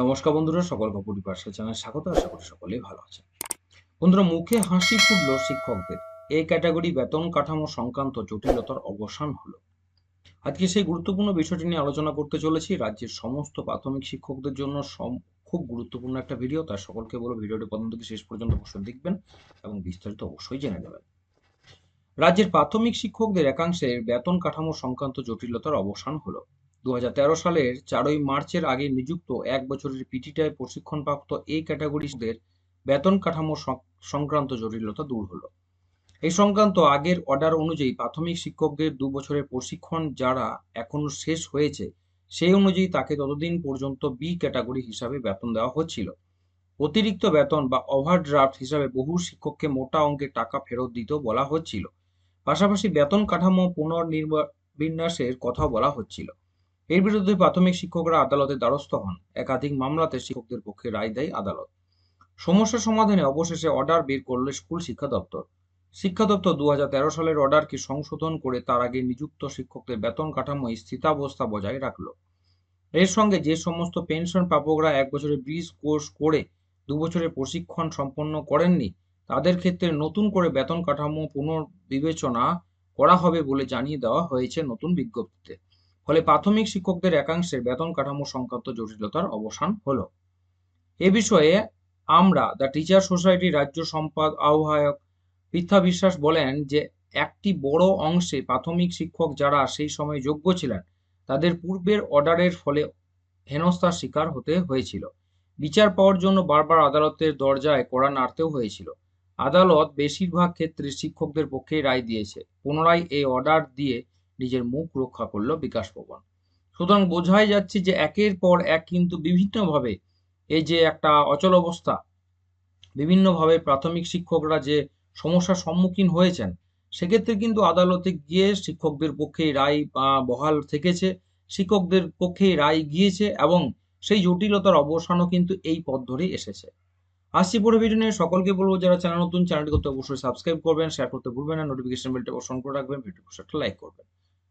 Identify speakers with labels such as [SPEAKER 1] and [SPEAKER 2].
[SPEAKER 1] নমস্কার বন্ধুরা সকলকে পরিপার্শ্ব চ্যানেল স্বাগত, আশা করি সকলেই ভালো আছেন। বন্ধুরা, মুখে হাসি ফুটল শিক্ষকদের। এই ক্যাটাগরি বেতন কাঠামো সংক্রান্ত জটিলতার অবসান হলো। আজকে সেই গুরুত্বপূর্ণ বিষয়টি নিয়ে আলোচনা করতে চলেছি। রাজ্যের সমস্ত প্রাথমিক শিক্ষকদের জন্য খুব গুরুত্বপূর্ণ একটা ভিডিও। তার সকলকে বলো ভিডিওটি প্রথম থেকে শেষ পর্যন্ত অবশ্যই দেখবেন এবং বিস্তারিত অবশ্যই জেনে নেবেন। রাজ্যের প্রাথমিক শিক্ষকদের একাংশের বেতন কাঠামো সংক্রান্ত জটিলতার অবসান হলো। দু হাজার তেরো সালের চারই মার্চের আগে নিযুক্ত এক বছরের পিটিটায় প্রশিক্ষণপ্রাপ্ত এই ক্যাটাগরিদের বেতন কাঠামো সংক্রান্ত জটিলতা দূর হলো। এই সংক্রান্ত আগের অর্ডার অনুযায়ী প্রাথমিক শিক্ষকদের দু বছরের প্রশিক্ষণ যারা এখনও শেষ হয়েছে, সেই অনুযায়ী তাকে ততদিন পর্যন্ত বি ক্যাটাগরি হিসাবে বেতন দেওয়া হচ্ছিল। অতিরিক্ত বেতন বা ওভারড্রাফট হিসাবে বহু শিক্ষককে মোটা অঙ্কের টাকা ফেরত দিতেও বলা হচ্ছিল। পাশাপাশি বেতন কাঠামো পুনর্বিন্যাসের কথাও বলা হচ্ছিল। এর বিরুদ্ধে প্রাথমিক শিক্ষকরা আদালতের দ্বারস্থ হন। একাধিক মামলাতে শিক্ষকদের পক্ষে রায় দেয় আদালত। সমস্যা সমাধানে অবশেষে অর্ডার বের করল স্কুল শিক্ষা দপ্তর। শিক্ষা দপ্তর দুহাজার তেরো সালের অর্ডারকে সংশোধন করে তার আগে নিযুক্ত শিক্ষকদের বেতন কাঠামোয় স্থিতাবস্থা বজায় রাখল। এর সঙ্গে যে সমস্ত পেনশন প্রাপকরা এক বছরের ব্রিজ কোর্স করে দু বছরের প্রশিক্ষণ সম্পন্ন করেননি, তাদের ক্ষেত্রে নতুন করে বেতন কাঠামো পুনর্বিবেচনা করা হবে বলে জানিয়ে দেওয়া হয়েছে নতুন বিজ্ঞপ্তিতে। ফলে প্রাথমিক শিক্ষকদের একাংশের বেতন কাঠামো সংক্রান্ত জটিলতার অবসান হলো। এ বিষয়ে আমরা দ্য টিচার সোসাইটি রাজ্য সম্পাদ আহ্বায়ক পৃথা বিশ্বাস বলেন যে, একটি বড় অংশে প্রাথমিক শিক্ষক যারা সেই সময় যোগ্য ছিলেন, তাদের পূর্বের অর্ডারের ফলে হেনস্থার শিকার হতে হয়েছিল। বিচার পাওয়ার জন্য বারবার আদালতের দরজায় কড়া নাড়তেও হয়েছিল। আদালত বেশিরভাগ ক্ষেত্রে শিক্ষকদের পক্ষেই রায় দিয়েছে। পুনরায় এই অর্ডার দিয়ে নিজের মুখ রক্ষা করল বিকাশ ভবন। সুতরাং বোঝাই যাচ্ছে যে একের পর এক কিন্তু বিভিন্নভাবে এই যে একটা অচল অবস্থা বিভিন্নভাবে প্রাথমিক শিক্ষকরা যে সমস্যার সম্মুখীন হয়েছেন সেক্ষেত্রে কিন্তু আদালতে গিয়ে শিক্ষকদের পক্ষেই রায় আহ, বহাল থেকেছে শিক্ষকদের পক্ষেই রায় গিয়েছে এবং সেই জটিলতার অবসানও কিন্তু এই পথ ধরেই এসেছে। আসছি পরে ভিডিও নিয়ে সকলকে বলব যারা চ্যানেল নতুন চ্যানেলটি করতে অবশ্যই সাবস্ক্রাইব করবেন শেয়ার করতে ভুলবেন না নোটিফিকেশন বেলটা অপশন করে রাখবেন ভিডিও অন লাইক করবেন।